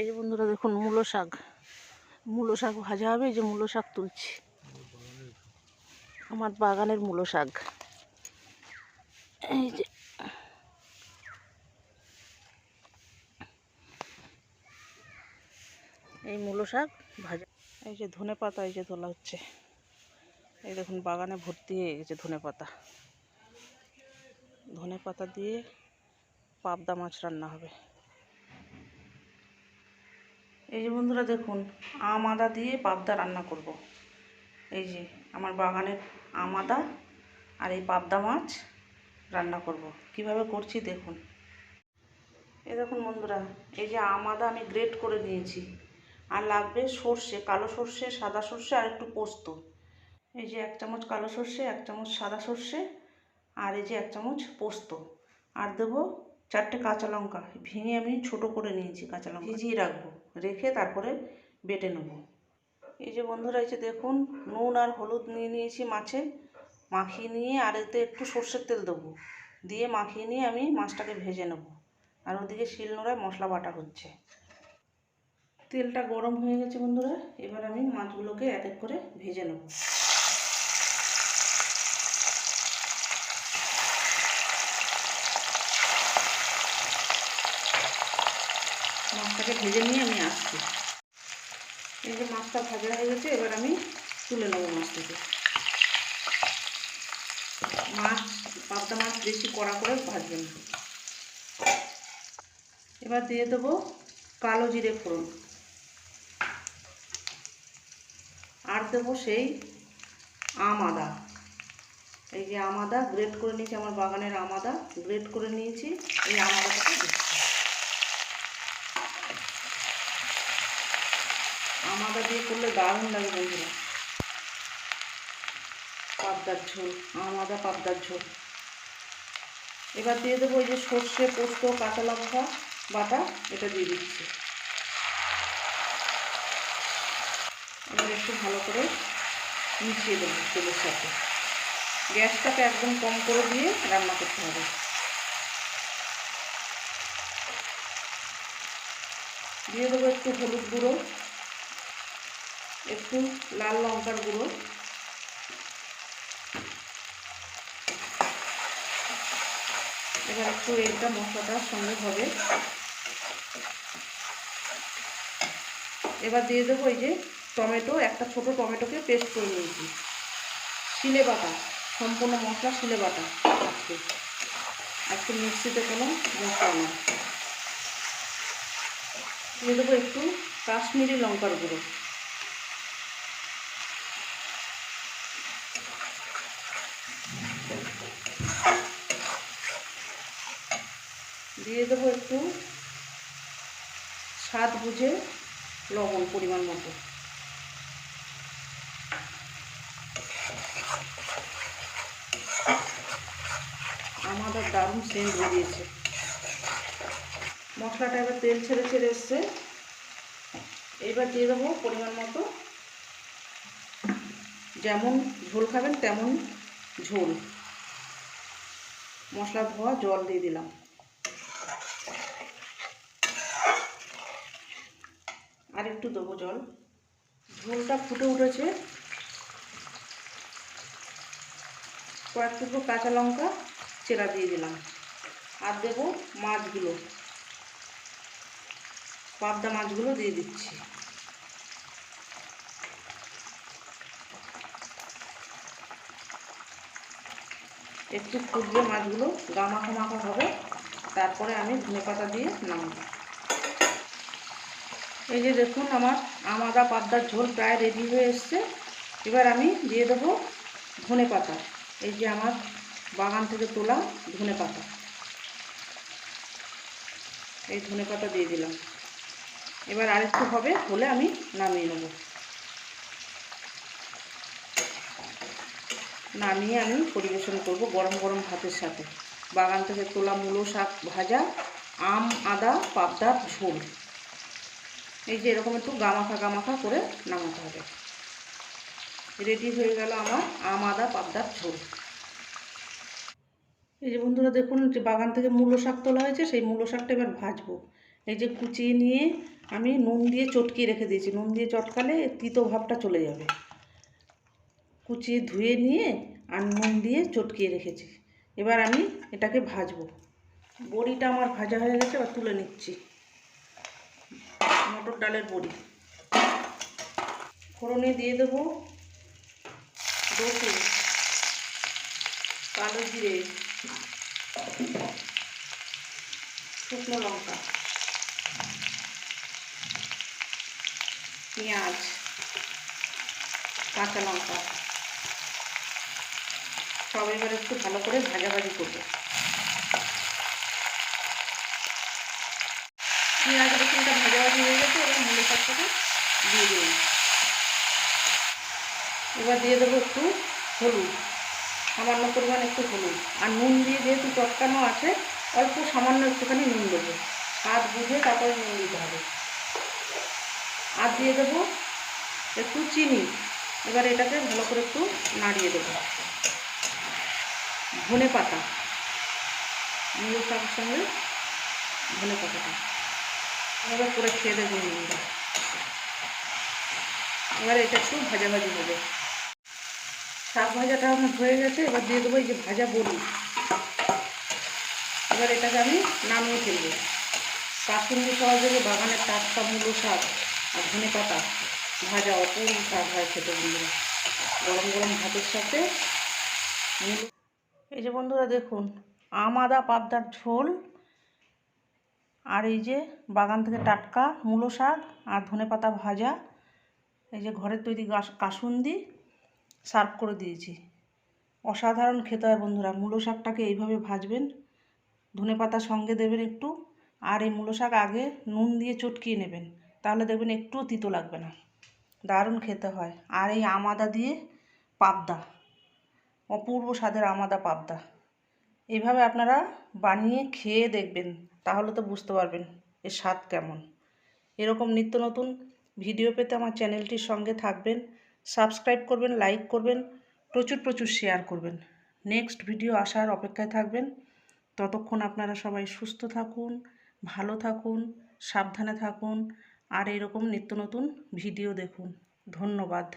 এই যে বন্ধুরা দেখুন, মূলো শাক। মূলো শাক ভাজা হবে, এই যে মূলো শাক তুলছি। আমার বাগানের মূলো শাক। এই যে এই মূলো শাক ভাজা। এই যে ধনে পাতা, এই যে তোলা হচ্ছে। এই দেখুন, বাগানে ভর্তি হয়ে গেছে ধনে পাতা। ধনে পাতা দিয়ে পাবদা মাছ রান্না হবে। এই যে বন্ধুরা দেখুন আম আদা দিয়ে পাবদা রান্না করব। এই যে আমার বাগানের আম আদা আর এই পাবদা মাছ রান্না করব। কীভাবে করছি দেখুন। এই দেখুন বন্ধুরা, এই যে আম আদা আমি গ্রেট করে নিয়েছি আর লাগবে সর্ষে, কালো সর্ষে, সাদা সর্ষে আর একটু পোস্ত। এই যে এক চামচ কালো সর্ষে, এক চামচ সাদা সর্ষে আর এই যে এক চামচ পোস্ত। আর দেবো চারটে কাঁচা লঙ্কা, ভেঙে আমি ছোট করে নিয়েছি কাঁচা লঙ্কা। ভিজিয়ে রাখব। রেখে তারপরে বেটে নেব। এই যে বন্ধুরা, এই যে দেখুন, নুন আর হলুদ নিয়ে নিয়েছি মাছে। মাখিয়ে নিয়ে আর এতে একটু সর্ষের তেল দেবো। দিয়ে মাখিয়ে নিয়ে আমি মাছটাকে ভেজে নেব। আর ওদিকে শিল শিলনোড়ায় মশলা বাটা হচ্ছে। তেলটা গরম হয়ে গেছে বন্ধুরা, এবার আমি মাছগুলোকে এক এক করে ভেজে নেব। মাছটাকে ভেজে নিয়ে আমি আসছি। এই যে মাছটা ভাজা হয়ে গেছে, এবার আমি তুলে নেব মাছটাকে। মাছ, পাবদা মাছ বেশি কড়া করে ভাজবেন এবার দিয়ে দেবো কালো জিরে ফোড়ন। আর দেবো সেই আম আদা। এই যে আম আদা, গ্রেট করে নিয়েছি, আমার বাগানের আম আদা। গ্রেট করে নিয়েছি, এই আম আদাটাকে দিচ্ছি আম আদা দিয়ে করলে দারুণ লাগে বন্ধুরা। পাবদার ঝোল আম আদা পাবদার ঝোল। এবার দিয়ে দেবো ওই যে সর্ষে, পোস্ত, কাঁচা লঙ্কা বাটা, এটা দিয়ে দিচ্ছি। এবার একটু ভালো করে মিশিয়ে দেবো তেলের সাথে। গ্যাসটাকে একদম কম করে দিয়ে রান্না করতে হবে। দিয়ে দেবো একটু হলুদ গুঁড়ো। একটু লাল লঙ্কার গুঁড়ো। এবার একটু এটা মশলাটার সঙ্গে হবে। এবার দিয়ে দেবো এই যে টমেটো, একটা ছোট টমেটোকে পেস্ট করে নিয়েছি। শিলে বাটা, সম্পূর্ণ মশলা শিলে বাটা আজকে। আজকে মিক্সিতে কোনো মশলা না দিয়ে দেবো একটু কাশ্মীরি লঙ্কার গুঁড়ো। দিয়ে দেবো একটু স্বাদ বুঝে লবণ পরিমাণ মতো। আমাদের দারুণ সেন্ট বেরিয়েছে মশলাটা এবার তেল ছেড়ে ছেড়ে এসছে। এইবার দিয়ে দেবো পরিমাণ মতো যেমন ঝোল খাবেন তেমন ঝোল। মশলা ধোয়া জল দিয়ে দিলাম। আর একটু দেবো জল। ঝোলটা ফুটে উঠেছে। কয়েক টুকরো কাঁচা লঙ্কা চেরা দিয়ে দিলাম। আর দেবো মাছগুলো। পাবদা মাছগুলো দিয়ে দিচ্ছি। একটু ফুটবে মাছগুলো গা মাখা মাখা হবে। তারপরে আমি ধনে পাতা দিয়ে নামাবো। এই যে দেখুন আমার আমাদা পাবদার ঝোল প্রায় রেডি হয়ে এসছে। এবার আমি দিয়ে দেবো ধনে পাতা। এই যে আমার বাগান থেকে তোলা ধনে পাতা। এই ধনে পাতা দিয়ে দিলাম। এবার আরেকটু হবে, হলে আমি নামিয়ে নেব। নামিয়ে আমি পরিবেশন করব গরম গরম ভাতের সাথে। বাগান থেকে তোলা মূলো শাক ভাজা, আম, আদা, পাবদার ঝোল। এই যে এরকম একটু গামাখা গামাখা করে নামাতে হবে। রেডি হয়ে গেল আমার আম আদা পাবদার ঝোল। এই যে বন্ধুরা দেখুন, যে বাগান থেকে মূলো শাক তোলা হয়েছে, সেই মূলো শাকটা এবার ভাজবো। এই যে কুচিয়ে নিয়ে আমি নুন দিয়ে চটকিয়ে রেখে দিয়েছি। নুন দিয়ে চটকালে তিতো ভাবটা চলে যাবে। কুচিয়ে ধুয়ে নিয়ে আর নুন দিয়ে চটকিয়ে রেখেছি। এবার আমি এটাকে ভাজবো। বড়িটা আমার ভাজা হয়ে গেছে, এবার তুলে নিচ্ছি। মটর ডালের বড়ি। ফোড়নে দিয়ে দেবো রসুন, কালো জিরে, শুকনো লঙ্কা, পেঁয়াজ, কাঁচা লঙ্কা। সব এবার একটু ভালো করে ভাজাভাজি করব। পেঁয়াজ রসুনটা ভাজাভাজি হয়ে গেছে এবার মূল শাকটাকে দিয়ে দিলাম এবার দিয়ে দেবো একটু হলুদ। সামান্য পরিমাণ একটু হলুদ। আর নুন দিয়ে যেহেতু চটকানো আছে, অল্প সামান্য একটুখানি নুন দেবো। হাত বুঝে তারপরে নুন দিতে হবে। আর দিয়ে দেবো একটু চিনি। এবার এটাকে ভালো করে একটু নাড়িয়ে দেবো। ধনে পাতা। মূল সঙ্গে ধনে পাতাটা। এবার করে খেয়ে দেবো নুনটা এবার এটা একটু ভাজাভাজি হবে শাক ভাজাটা আমার হয়ে গেছে, এবার দিয়ে দেবো এই যে ভাজা বড়ি। এবার এটাকে আমি নামিয়ে ফেলব। কাসুন্দি সহযোগে বাগানের টাটকা মূলো শাক আর ধনে পাতা ভাজা অপূর্ব শাক হয় খেতে বন্ধুরা। গরম গরম ভাতের সাথে এই যে বন্ধুরা দেখুন আম আদা পাবদার ঝোল আর এই যে বাগান থেকে টাটকা, মূলো শাক আর ধনে পাতা ভাজা, এই যে ঘরের তৈরি কাসুন্দি সার্ভ করে দিয়েছি। অসাধারণ খেতে হয় বন্ধুরা। মূলো শাকটাকে এইভাবে ভাজবেন, ধনে পাতা সঙ্গে দেবেন একটু, আর এই মূলো শাক আগে নুন দিয়ে চটকিয়ে নেবেন, তাহলে দেখবেন একটুও তিতো লাগবে না। দারুণ খেতে হয়। আর এই আমাদা দিয়ে পাবদা, অপূর্ব স্বাদের আমাদা পাবদা। এইভাবে আপনারা বানিয়ে খেয়ে দেখবেন, তাহলে তো বুঝতে পারবেন এর স্বাদ কেমন। এরকম নিত্য নতুন ভিডিও পেতে আমার চ্যানেলটির সঙ্গে থাকবেন, সাবস্ক্রাইব করবেন, লাইক করবেন, প্রচুর প্রচুর শেয়ার করবেন। নেক্সট ভিডিও আসার অপেক্ষায় থাকবেন। ততক্ষণ আপনারা সবাই সুস্থ থাকুন, ভালো থাকুন, সাবধানে থাকুন, আর এরকম নিত্য নতুন ভিডিও দেখুন। ধন্যবাদ।